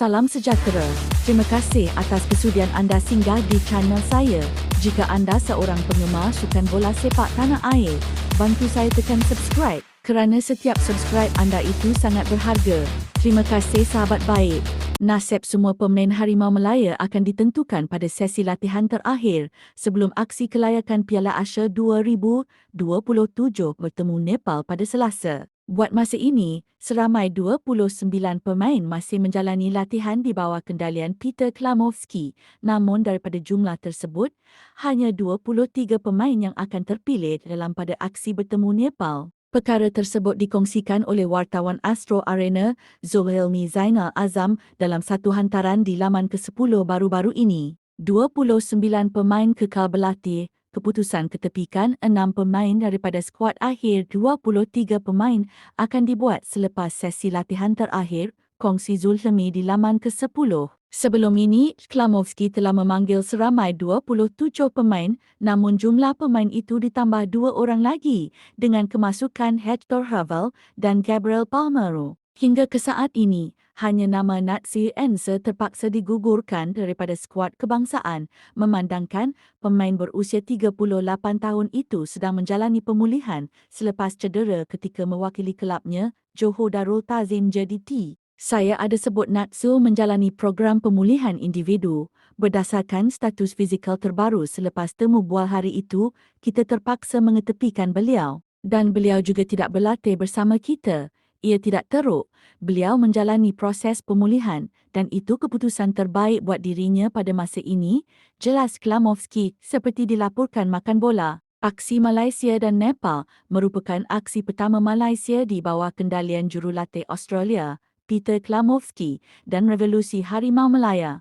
Salam sejahtera. Terima kasih atas kesudian anda singgah di channel saya. Jika anda seorang penggemar sukan bola sepak tanah air, bantu saya tekan subscribe kerana setiap subscribe anda itu sangat berharga. Terima kasih sahabat baik. Nasib semua pemain Harimau Melaya akan ditentukan pada sesi latihan terakhir sebelum aksi kelayakan Piala Asia 2027 bertemu Nepal pada Selasa. Buat masa ini, seramai 29 pemain masih menjalani latihan di bawah kendalian Peter Klamovski. Namun daripada jumlah tersebut, hanya 23 pemain yang akan terpilih dalam pada aksi bertemu Nepal. Perkara tersebut dikongsikan oleh wartawan Astro Arena Zohelmi Zainal Azam dalam satu hantaran di laman ke-10 baru-baru ini. 29 pemain kekal berlatih keputusan ketepikan enam pemain daripada skuad akhir 23 pemain akan dibuat selepas sesi latihan terakhir, kongsi Zulhami di laman ke-10. Sebelum ini, Klamovski telah memanggil seramai 27 pemain namun jumlah pemain itu ditambah dua orang lagi dengan kemasukan Hector Havel dan Gabriel Palmero. Hingga ke saat ini, hanya nama Natsi Ense terpaksa digugurkan daripada skuad kebangsaan memandangkan pemain berusia 38 tahun itu sedang menjalani pemulihan selepas cedera ketika mewakili kelabnya Johor Darul Tazim JDT. Saya ada sebut Natsu menjalani program pemulihan individu. Berdasarkan status fizikal terbaru selepas temu bual hari itu kita terpaksa mengetepikan beliau. Dan beliau juga tidak berlatih bersama kita ia tidak teruk. Beliau menjalani proses pemulihan dan itu keputusan terbaik buat dirinya pada masa ini, jelas Klamovski seperti dilaporkan makan bola. Aksi Malaysia dan Nepal merupakan aksi pertama Malaysia di bawah kendalian jurulatih Australia, Peter Klamovski dan Revolusi Harimau Melaya.